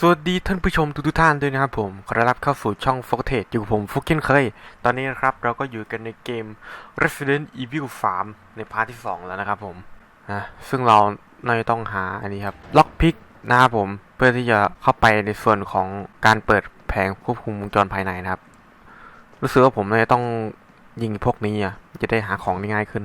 สวัสดีท่านผู้ชมทุกท่านด้วยนะครับผม ขอต้อนรับเข้าสู่ช่อง f o c t a g e อยู่กับผมฟุกเกนเคย ตอนนี้นะครับเราก็อยู่กันในเกม Resident Evil 3 ในพาร์ทที่ 2 แล้วนะครับผมนะซึ่งเราน่าจะต้องหาอันนี้ครับล็อกพิกนะครับผม เพื่อที่จะเข้าไปในส่วนของการเปิดแผงควบคุมวงจรภายในนะครับ รู้สึกว่าผมน่าจะต้องยิงพวกนี้อะจะได้หาของได้ง่ายขึ้น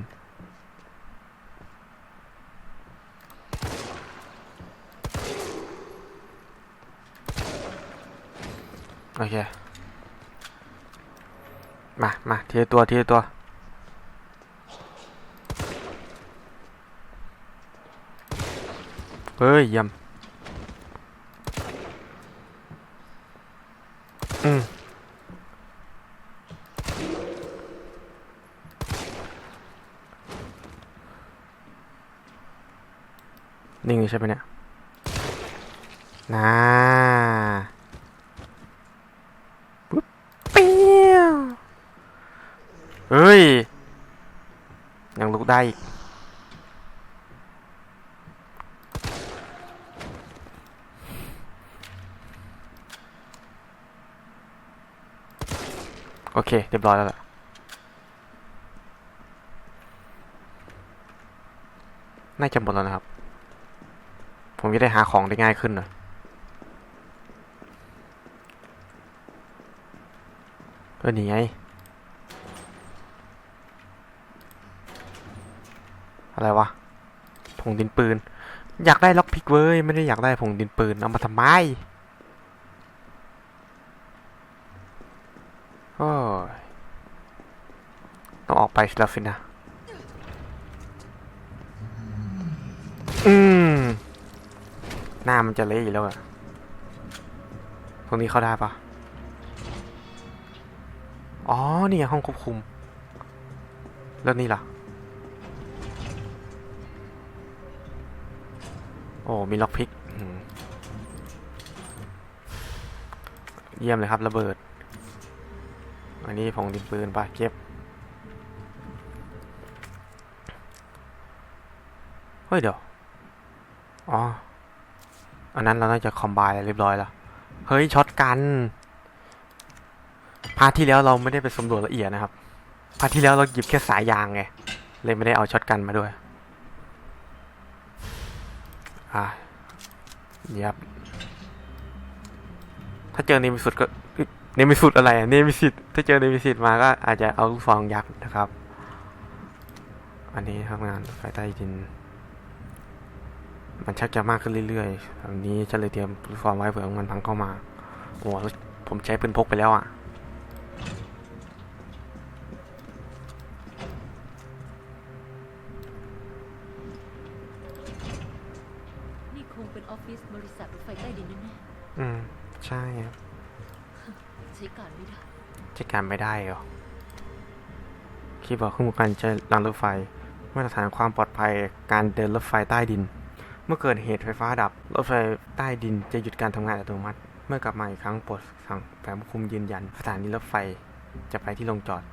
โอเค มา มาทีตัวทีตัว เฮ้ยยี่ยมอืมนิ่งใช่ไหมเนี่ยน่า เปี้ยวเฮ้ย ยังลุก ได้อีกโอเค เรียบร้อยแล้วล่ะน่าจะหมดแล้วนะครับ ผมจะได้หาของได้ง่ายขึ้นหน่อยเออนี่ไง อะไรวะผงดินปืน อยากได้ล็อกพิกเว้ย ไม่ได้อยากได้ผงดินปืน เอามาทำไมโอ้ยต้องออกไปสิแล้วสินะ อืม หน้ามันจะเละอยู่แล้วอะตรงนี้เข้าได้ปะอ๋อ นี่ห้องควบคุม แล้วนี่ล่ะ โอ้มีล็อกพิกเยี่ยมเลยครับระเบิด อันนี้ผงดินปืนไปเก็บ เฮ้ยเดี๋ยว อ๋อ อันนั้นเราน่าจะคอมบน์เรียบร้อยแล้ว เฮ้ยช็อตกันพาร์ทที่แล้วเราไม่ได้ไปสำรวจละเอียดนะครับพาร์ทที่แล้วเราหยิบแค่สายยางไง เลยไม่ได้เอาช็อตกันมาด้วย อ่าเยียบถ้าเจอเนมิสุดก็เนมิสุดอะไรอะเนมิสิตถ้าเจอเนมิสิตมาก็อาจจะเอาลูกฟองยัดนะครับ อันนี้ทำงานไฟใต้ดิน มันชักจะมากขึ้นเรื่อยๆอันนี้จะเลยเตรียมลูกฟองไว้เผื่อมันพังเข้ามาโอ้ผมใช้ปืนพกไปแล้วอะ เป็นออฟฟิศบริษัทรถไฟใต้ดินแน่อืม ใช่ครับๆใช้การไม่ได้ จัดการไม่ได้เหรอคิดว่าเครื่องมือการใช้รางรถไฟ มาตรฐานความปลอดภัยการเดินรถไฟใต้ดิน เมื่อเกิดเหตุไฟฟ้าดับ รถไฟใต้ดินจะหยุดการทำงานอัตโนมัติ เมื่อกลับมาอีกครั้งโปรดสั่งแผงควบคุมยืนยันสถานีรถไฟจะไปที่ลงจอด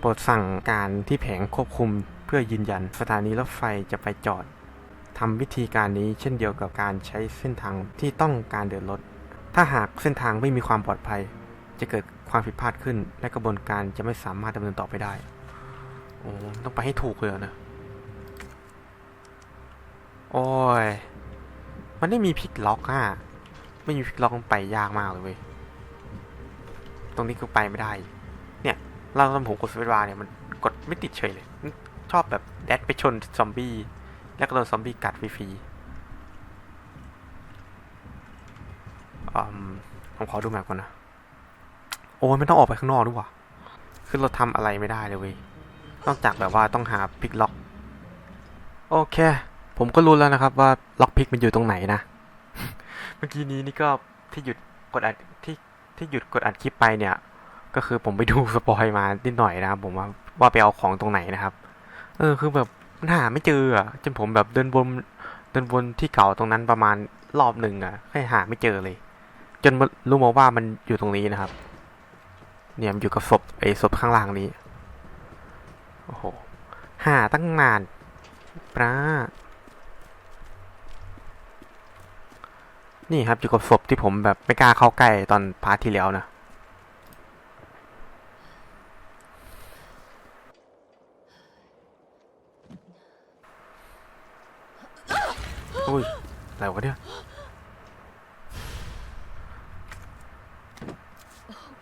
โปรดสั่งการที่แผงควบคุมเพื่อยืนยัน สถานีรถไฟจะไปจอด ทำวิธีการนี้เช่นเดียวกับการใช้เส้นทางที่ต้องการเดินรถ ถ้าหากเส้นทางไม่มีความปลอดภัย จะเกิดความผิดพลาดขึ้น และกระบวนการจะไม่สามารถดำเนินต่อไปได้ โอ้ต้องไปให้ถูกเลยเหรอนะ โอ้ย มันไม่มีพลิกล็อกอะ ไม่มีพลิกล็อกไปยากมากเลยเว้ย ตรงนี้คือไปไม่ได้ เนี่ย เราตอนผมกดสวิตช์บาร์เนี่ยมันกดไม่ติดเฉยเลย ชอบแบบแดดไปชนซอมบี้ แล้วก็โดนซอมบี้กัดฟรีๆผมขอดูแมปก่อนนะ โอ้ยไม่ต้องออกไปข้างนอกด้วยว่ะคือเราทำอะไรไม่ได้เลยเว้ย นอกจากแบบว่าต้องหาพิกล็อก โอเค ผมก็รู้แล้วนะครับว่าล็อกพิกมันอยู่ตรงไหนนะ เมื่อกี้นี้นี่ก็ที่หยุดกดอัดที่ที่หยุดกดอัดคลิปไปเนี่ย ก็คือผมไปดูสปอยมานิดหน่อยนะครับผมว่าว่าไปเอาของตรงไหนนะครับ เออคือแบบ มันหาไม่เจออะจนผมแบบเดินวนเดินวนที่เก่าตรงนั้นประมาณรอบหนึ่งอะแค่หาไม่เจอเลย จนมารู้มาว่ามันอยู่ตรงนี้นะครับ เนี่ยมันอยู่กับศพไอ้ศพข้างล่างนี้โอ้โหหาตั้งนานปลานี่ครับอยู่กับศพที่ผมแบบไม่กล้าเข้าใกล้ตอนพาร์ทที่แล้วนะ อุ้ยอะไรวะเนี่ย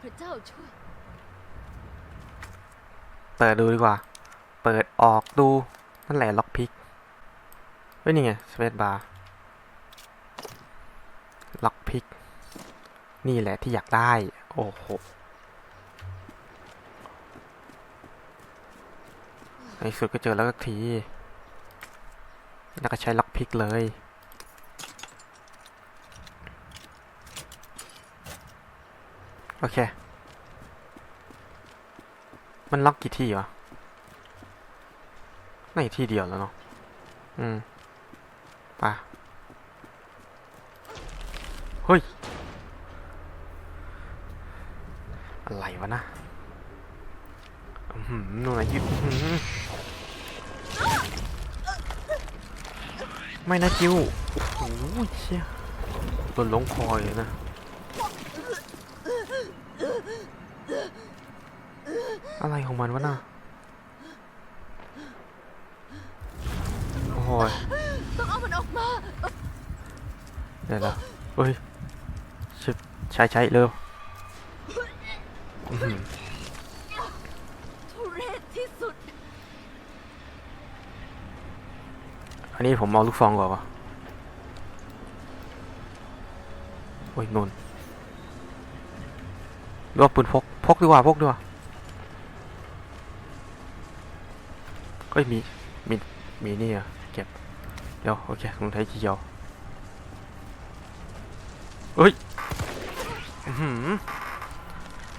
พระเจ้าช่วยเปิดดูดีกว่า เปิดออกดู นั่นแหละล็อกพิกเฮ้ยนี่ไงสเปซบาร์ ล็อกพิก นี่แหละที่อยากได้ โอ้โห ในสุดก็เจอแล้วสักที แล้วก็ใช้ล็อกพิกเลย โอเค มันล็อกกี่ที่วะไม่ที่เดียวแล้วเนาะ อืม ไปะเฮ้ย อะไรวะนะอื้อหือนู่นนะยิบอื้อหือ ไม่นะจิวโอ้ยเชี่ยโดนลงคอยเลยนะอะไรของมันวะน่ะโอ้ยต้องเอามันออกมาเดี๋ยวนะเฮ้ยชิบใช้ใช้เร็วอื้อหือ ทุเรศที่สุด อันนี้ผมเอาลูกซองก่อนวะโอ้ยนนหรือว่าปืนพก พกดีกว่า พกดีกว่าเฮ้ยมี มี มีนี่อะเก็บ เดี๋ยว โอเคผมใช้ทีเดียวเฮ้ย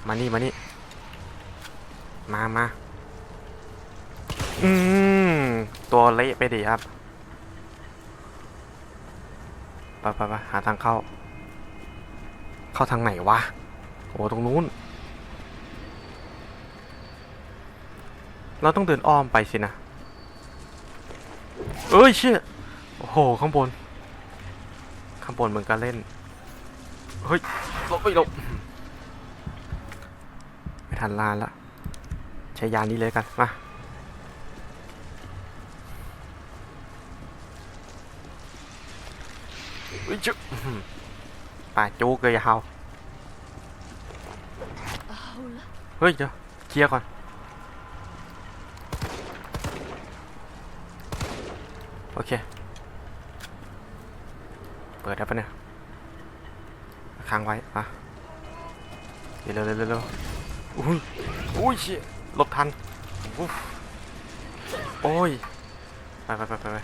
มานี่ มานี่ มามาอืมตัวเละไปดิครับ ไปไปไปหาทางเข้า เข้าทางไหนวะ โอ้ตรงนู้น เราต้องเดินอ้อมไปสินะ เอ้ยเชี่ย โอ้โห ข้างบน ข้างบนเหมือนกันเล่น เฮ้ยลบไปลบไม่ทันลานละใช้ยานนี้เลยกัน มา เฮ้จุ๊บอื้อหือป่าจูกเลยยาเอาเฮ้ยเดี๋ยวเคลียร์ก่อนโอเค เปิดได้ปะเนี่ยค้างไว้มาเร็วเร็วเร็วเร็วอุ้ยอุ้ยเชี่ยหลบทันอุ๊ยโอ้ยไปไปไปไปไป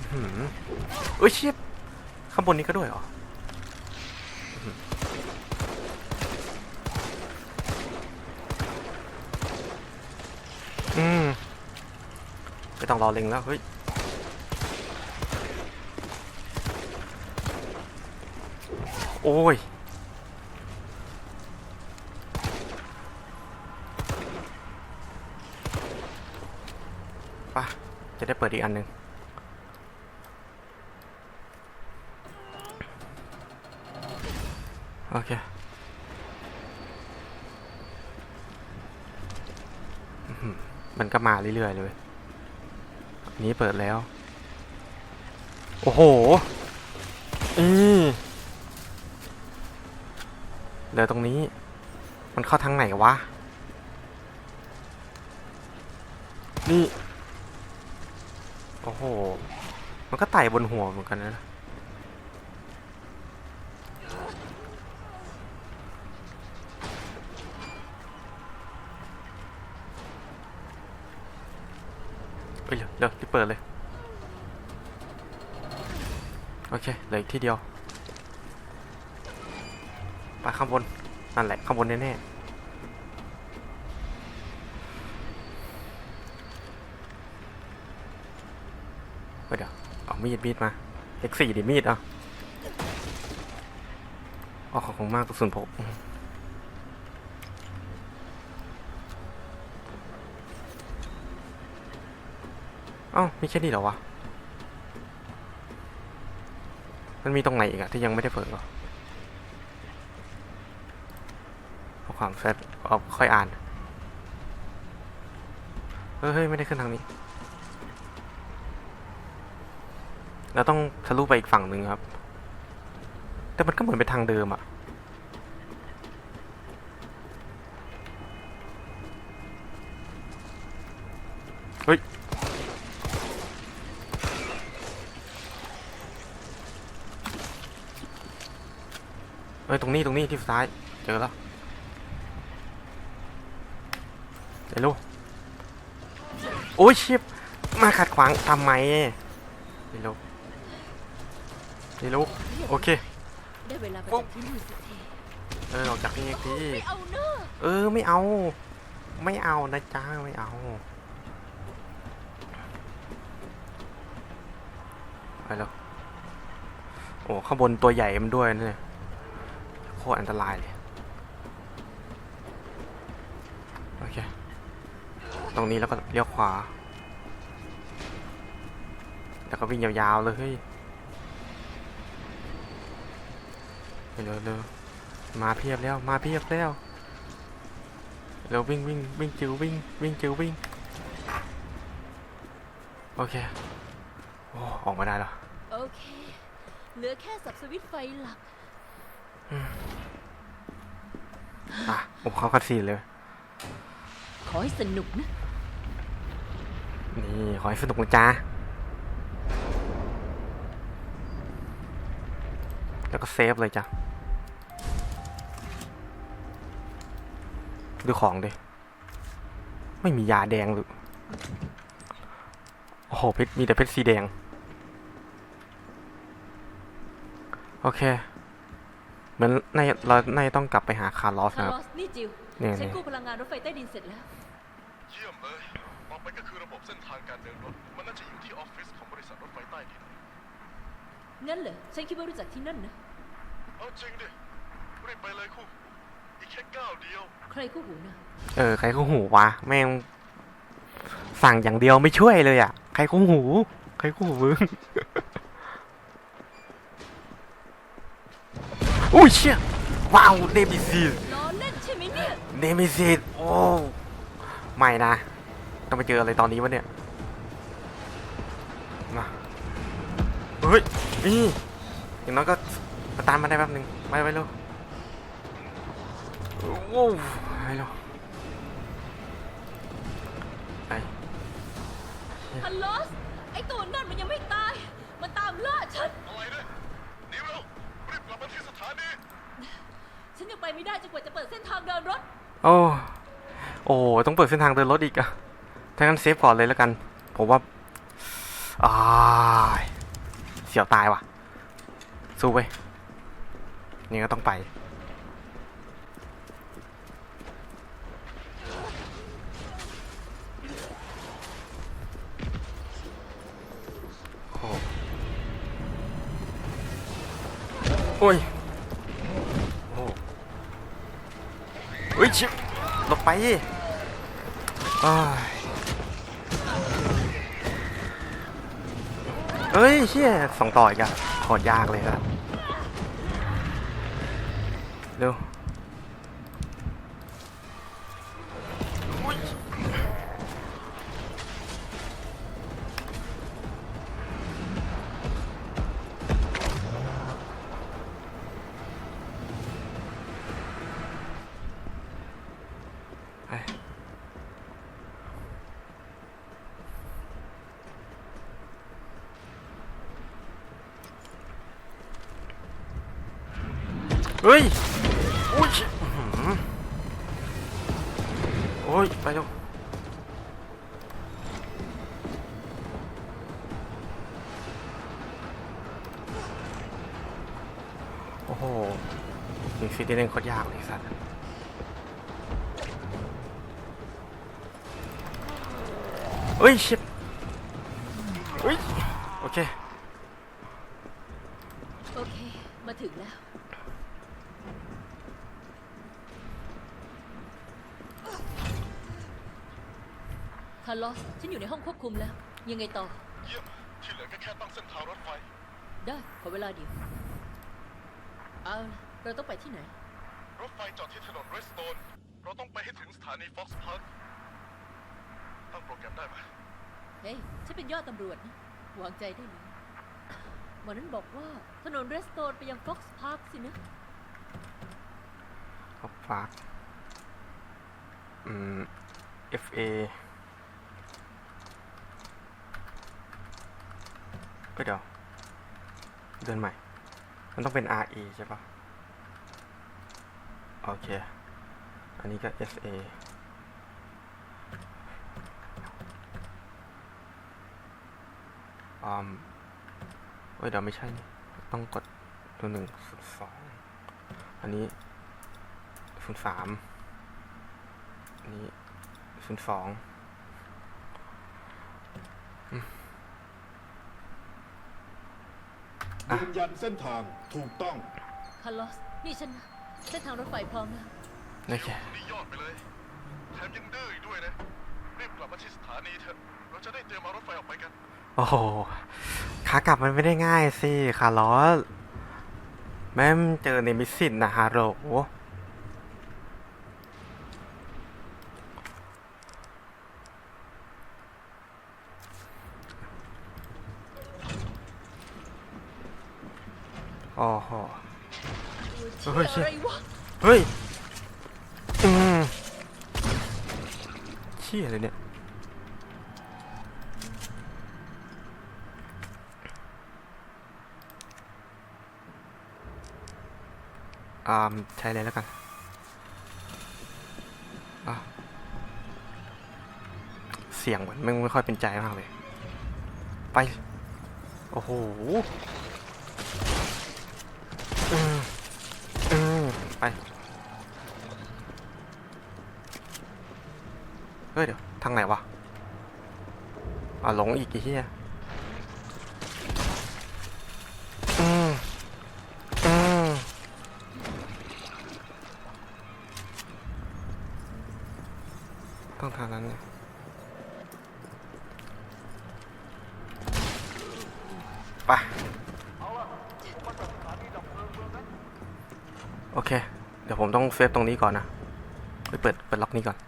อื้อหือ เอ้ยเชี่ยข้างบนนี้ก็ด้วยเหรออืมไม่ต้องรอเล็งแล้ว เฮ้ย โอ้ย ป่ะ จะได้เปิดอีกอันหนึ่ง โอเคมันก็มาเรื่อยๆเลยนนี้เปิดแล้ว โอ้โห อือเหลือตรงนี้ มันเข้าทางไหนวะ นี่ โอ้โห มันก็ไต่บนหัวเหมือนกันนะ เฮ้ยเร็วเร็วรีบเปิดเลย โอเคเหลืออีกที่เดียวไปข้างบน นั่นแหละข้างบนแน่ๆเฮ้ยเดี๋ยวเอามีดมีดมา X4 ดิมีดเอาอ๋อขอบคุณมากกระสุนพก เอ้ามีแค่นี้เหรอวะ มันมีตรงไหนอีกอะที่ยังไม่ได้เปิดหรอเอาความเซตเอาค่อยอ่านเฮ้ยไม่ได้ขึ้นทางนี้ เราต้องทะลุไปอีกฝั่งหนึ่งครับ แต่มันก็เหมือนเป็นทางเดิมอะเฮ้ย เอ้ย ตรงนี้ ตรงนี้ที่ซ้าย เจอแล้วเดี๋ยวลูกโอ้ยชิบมาขัดขวางทำไมเดี๋ยวลูกเดี๋ยวลูกโอเคได้เวลาไปจากที่นี่สักทีเออออกจากนี่อีกทีไม่เอาเนอะเออ ไม่เอา ไม่เอานะจ้า ไม่เอาไปแล้วโอ้ ข้างบนตัวใหญ่มันด้วยนะเนี่ย คตรอันตรายเลย โอเค ตรงนี้แล้วก็เลี้ยวขวา แล้วก็วิ่งยาวๆเลยเฮ้ยเร็วๆเร็วมาเพียบแล้วมาเพียบแล้วเร็ววิ่งวิ่งวิ่งจิววิ่งวิ่งจิววิ่งโอเคโอ้ออกมาได้แล้วโอเคเหลือแค่สับสวิตไฟหลัก อะผมเข้าคัดซีนเลย ขอให้สนุกนะ นี่ขอให้สนุกนะจ๊ะแล้วก็เซฟเลยจ้ะ ดูของดิ ไม่มียาแดงหรือ โอ้โหเพชรมีแต่เพชรสีแดง โอเค เหมือนในเราในต้องกลับไปหาคาร์ลอสคานะร์คลรับ อสนี่จิวเนี่ย ฉันเนี่ยกู้พลังงานรถไฟใต้ดินเสร็จแล้ว เยี่ยมเลยต่อไปก็คือระบบเส้นทางการเดินรถ มันน่าจะอยู่ที่ออฟฟิศของบริษัทรถไฟใต้ดิน งั้นเหรอ ฉันคิดว่ารู้จักที่นั่นนะ เอาจริงดิ รีบไปเลยคู่ อีกแค่ก้าวเดียว ใครคู่หูนะเออใครเขาหูวะแม่งสั่งอย่างเดียวไม่ช่วยเลยอะ ใครเขาหู ใครเขาหูมึง อุ้ยเชี่ยว้าวเดมิซีดล้อเล่นใช่ไหมเนี่ยเดมิซีดโอ้ไม่นะต้องไปเจออะไรตอนนี้วะเนี่ยมาเฮ้ยนี่อย่างน้อยก็มาตามมาได้แป๊บหนึ่งไปไปเร็วโอ้ไปเร็วไปคาร์ลไอตัวนั่นมันยังไม่ตาย มันตามล่าฉัน ไปไม่ได้จนกว่าจะเปิดเส้นทางเดินรถ โอ้โอ้ต้องเปิดเส้นทางเดินรถอีกอะถ้างั้นเซฟก่อนเลยแล้วกัน ผมว่าอ่ายเสียวตายว่ะ สู้ไปนี่ก็ต้องไป โอ้ย โอ้เฮ้ย ชิบหลบไปเอ้ยเชี่ยสองต่ออีกอะโคตรยากเลยครับ เฮ้ยอุ้ยอื้อหือโอ้ย ไปเร็วโอ้โหมีฟิตเล่นโคตรยากเลยสัตว์เฮ้ยชิบเฮ้ย โอเค โอเค มาถึงแล้ว คาร์ล อสฉันอยู่ในห้องควบคุมแล้ว ยังไงต่อ เยี่ยม ที่เหลือก็แค่ตั้งเส้นทางรถไฟ ได้ ขอเวลาเดียว เอาล่ะเราต้องไปที่ไหน รถไฟจอดที่ถนนเรสโตน เราต้องไปให้ถึงสถานีฟ็อกซ์พาร์คตั้งโปรแกรมได้ไหมเฮ้ยฉันเป็นยอดตำรวจนะวางใจได้เลยหมอนั้นบอกว่าถนนเรสโตนไปยังฟ็อกซ์พาร์คสินะ ก็ฝากอืม FA ก็เดี๋ยว เดือนใหม่ มันต้องเป็น RA ใช่ปะโอเค อันนี้ก็ FA อืมเอ้ยเดี๋ยวไม่ใช่ ต้องกดตัวหนึ่งศูนย์สองอันนี้ศูนย์สามอันนี้ศูนย์สอง อะ ยืนยันเส้นทางถูกต้อง คาร์ลอส นี่ฉันนะเส้นทางรถไฟพร้อมแล้ว โอเค นี่ยอดไปเลย แถมยังดื้ออีกด้วยนะ รีบกลับมาที่สถานีเถอะ เราจะได้เตรียมเอารถไฟออกไปกัน โอ้โห ขากลับมันไม่ได้ง่ายสิคาร์ลอสแม่มเจอในมิสซินนะฮะโห ลโอ้โหเฮ้ยอะไรวะเฮ้ยอืมเชี่ยเลยเนี่ยอ่าใช้เลยแล้วกันอะเสียงมันไม่ไม่ค่อยเป็นใจมากเลย ไป โอ้โห อืมอืมไป เฮ้ย เดี๋ยว ทางไหนวะอ่าหลงอีกไอ้เหี้ยอืมอืมต้องทางนั้นเนี่ยไปโอเค เดี๋ยวผมต้องเซฟตรงนี้ก่อนนะไปเปิดเปิดล็อกนี้ก่อน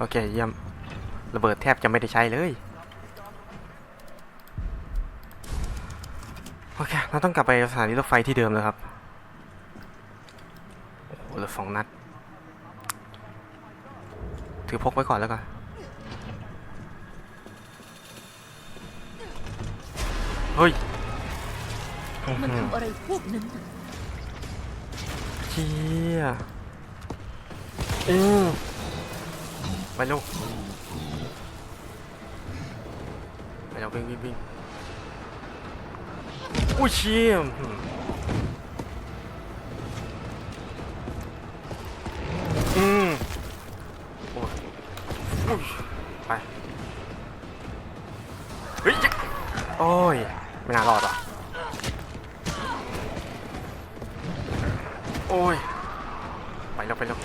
โอเคเยี่ยมระเบิดแทบจะไม่ได้ใช้เลย โอเค เราต้องกลับไปสถานีรถไฟที่เดิมเลยครับ โอ้โหเหลือสองนัด ถือพกไว้ก่อนแล้วกันเฮ้ยอื้อมันหือทำอะไรพวกนั้นน่ะเชี่ยอืม ไปเร็วไปเร็ววิ่งวิ่งวิ่งอุ้ยเชี่ยอื้อหืออืมโอ้ยอุ้ยไปเฮ้ยโอ้ยไม่น่ารอดว่ะโอ้ยไปแล้วไปแล้ว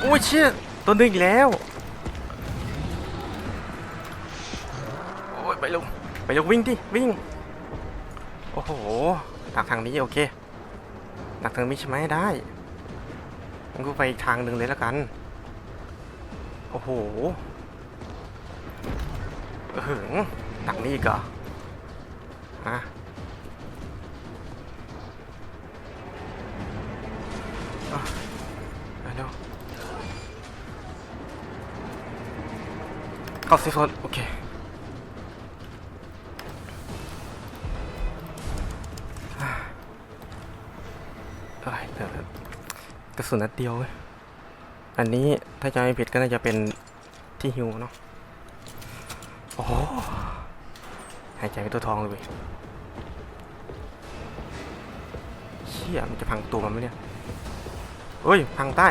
โอ้ยเชี่ยตัวหนึ่งอีกแล้ว ไปเร็ววิ่งดิวิ่ง โอ้โหดักทางนี้โอเคดักทางนี้ใช่ไหมได้มันก็ไปอีกทางหนึ่งเลยแล้วกัน โอ้โหเออหึงดักนี้อีกเหรอฮะเร็วเข้าเซฟโซนโอเค สุนนัดเดียวเว้ยอันนี้ถ้าจำไม่ผิดก็น่าจะเป็นที่ฮิวเนาะ โอ้หายใจเป็นตัวทองเลยเว้ยเชี่ยมันจะพังตัวมันไหมเนี่ยเฮ้ย พังใต้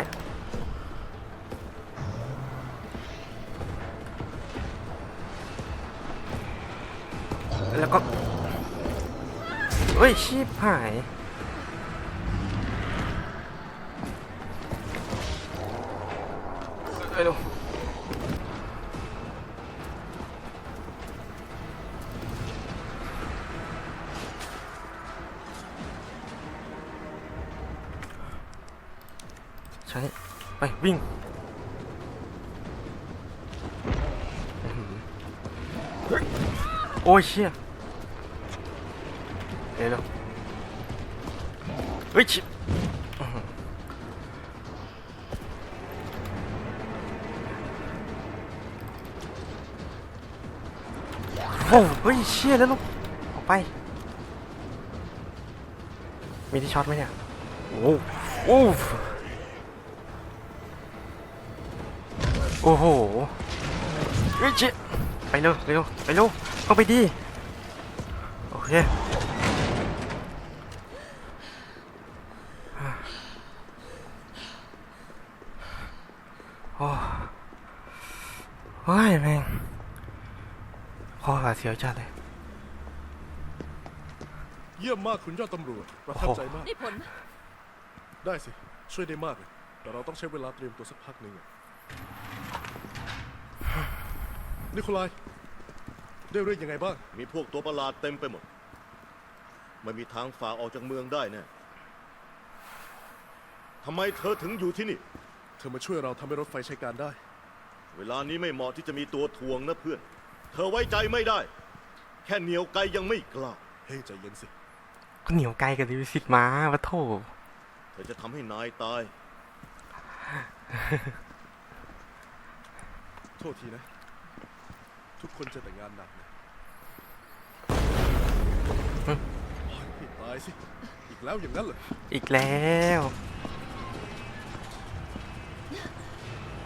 แล้วก็เฮ้ยชีพหาย เร็วใช้ไปวิ่งโอ้ยเชี่ยเร็วเร็วเฮ้ยชิบ โอ้เฮ้ยเชี่ยแล้วลูกออกไป มีที่ช็อตไหมเนี่ย โอ้โอ้โอ้โหเฮ้ยเจ๊ไปเร็วเร็วไปเร็วเข้าไปดี โอเค โอ้เฮ้ยแม่งคอขา เสียวจัดเลย เยี่ยมมากคุณยอดตำรวจ ประทับใจมาก ได้ผลไหมได้สิ ช่วยได้มากเลยแต่เราต้องใช้เวลาเตรียมตัวสักพักหนึ่งอะนิโคลาย ได้เรื่องยังไงบ้าง มีพวกตัวประหลาดเต็มไปหมด ไม่มีทางฝ่าออกจากเมืองได้แน่ทำไมเธอถึงอยู่ที่นี่ เธอมาช่วยเราทำให้รถไฟใช้การได้ เวลานี้ไม่เหมาะที่จะมีตัวทวงนะเพื่อน เธอไว้ใจไม่ได้ แค่เหนียวไกลยังไม่กล้า เฮ้ยใจเย็นสิ ก็เหนียวไกลกับดิวิสิตมาปะโถเธอจะทำให้นายตาย โทษทีนะ ทุกคนจะแต่งงานหนักนะโอ้ยให้ตายสิ อีกแล้วอย่างนั้นเหรอ อีกแล้ว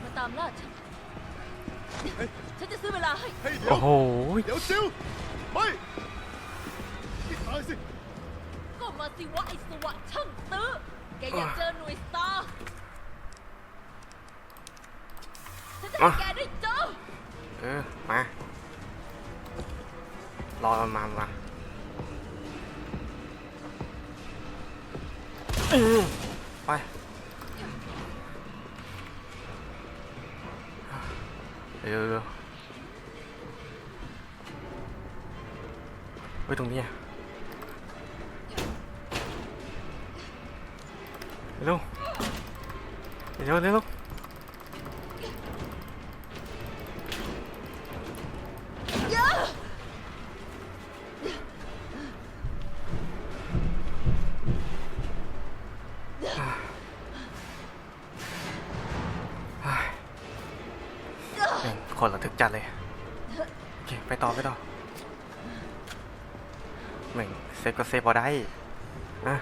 มาตามล่าฉันเฮ้ย ฉันจะซื้อเวลาให้ เฮ้ยเดี๋ยโอ้ว โห เดี๋ยวจิวไม่ให้ตายสิ ก็มาสิวะไอ้สวะช่างตื้อ แกอยากเจอหน่วยสตาร์ฉันจะให้แกได้เจอ เออมา รอมันมามาอืมไป เร็วเร็วไว้ยตรงนี้อะเร็วเร็วเร็ว คนระทึกจัดเลย โอเค ไปต่อ ไปต่อแม่งเซฟก็เซฟพอได้นะ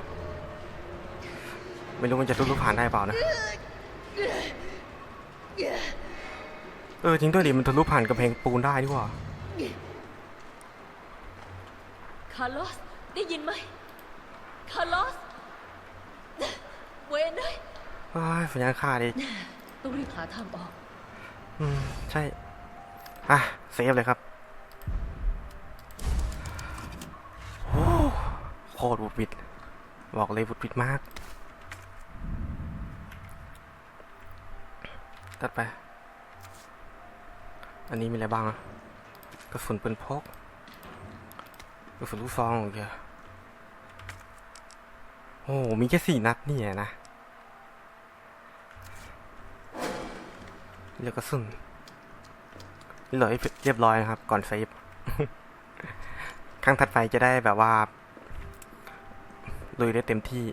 ไม่รู้มันจะทุบลูกผ่านได้เปล่านะ เออจริงด้วยดิมันทะลุผ่านกำแพงปูนได้ดีกว่าคาร์ลอสได้ยินไหมคาร์ลอสเวนเลยเฮ้ยสัญญาณขาดอีกต้องรีบหาทางออก อืมใช่อะเซ ฟเลยครับโอ้โคตรบุดบิด บอกเลยบุดบิดมาก ตัดไป อันนี้มีอะไรบ้างอะกระสุนปืนพกกระสุนลูกซองโอเคโอ้มีแค่สี่นัดเนี่ยนะเหลือกระสุน เหลือให้เรียบร้อยนะครับ ก่อนเซฟครั้งถัดไปจะได้แบบว่าลุยได้เต็มที่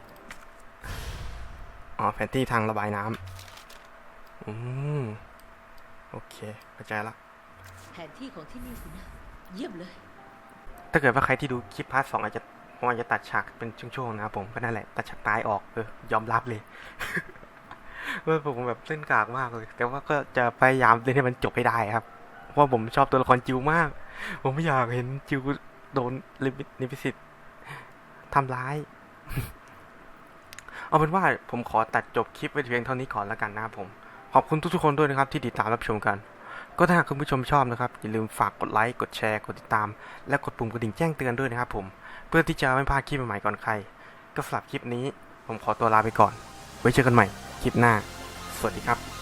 อ๋อแผนที่ทางระบายน้ำอืมโอเคเข้าใจละแผนที่ของที่นี่สินะ เยี่ยมเลย ถ้าเกิดว่าใครที่ดูคลิปพาร์ทสองอาจจะผมอาจจะตัดฉากเป็นช่วงๆนะครับผมก็นั่นแหละ ตัดฉากตายออกเออยอมรับเลยเออผมแบบเล่นกากมากเลย แต่ว่าก็จะพยายามเล่นให้มันจบให้ได้ครับเพราะ ว่าผมชอบตัวละครจิวมาก ผมไม่อยากเห็นจิวโดนลิมิลิมิสิตทำร้าย เอาเป็นว่าผมขอตัดจบคลิปไว้เพียงเท่านี้ก่อนแล้วกันนะครับผม ขอบคุณทุกๆคนด้วยนะครับ ที่ติดตามรับชมกัน ก็ถ้าคุณผู้ชมชอบนะครับ อย่าลืมฝากกดไลค์กดแชร์กดติดตาม และกดปุ่มกระดิ่งแจ้งเตือนด้วยนะครับผม เพื่อที่จะไม่พลาดคลิปใหม่ๆก่อนใคร ก็สำหรับคลิปนี้ ผมขอตัวลาไปก่อน ไว้เจอกันใหม่คลิปหน้า สวัสดีครับ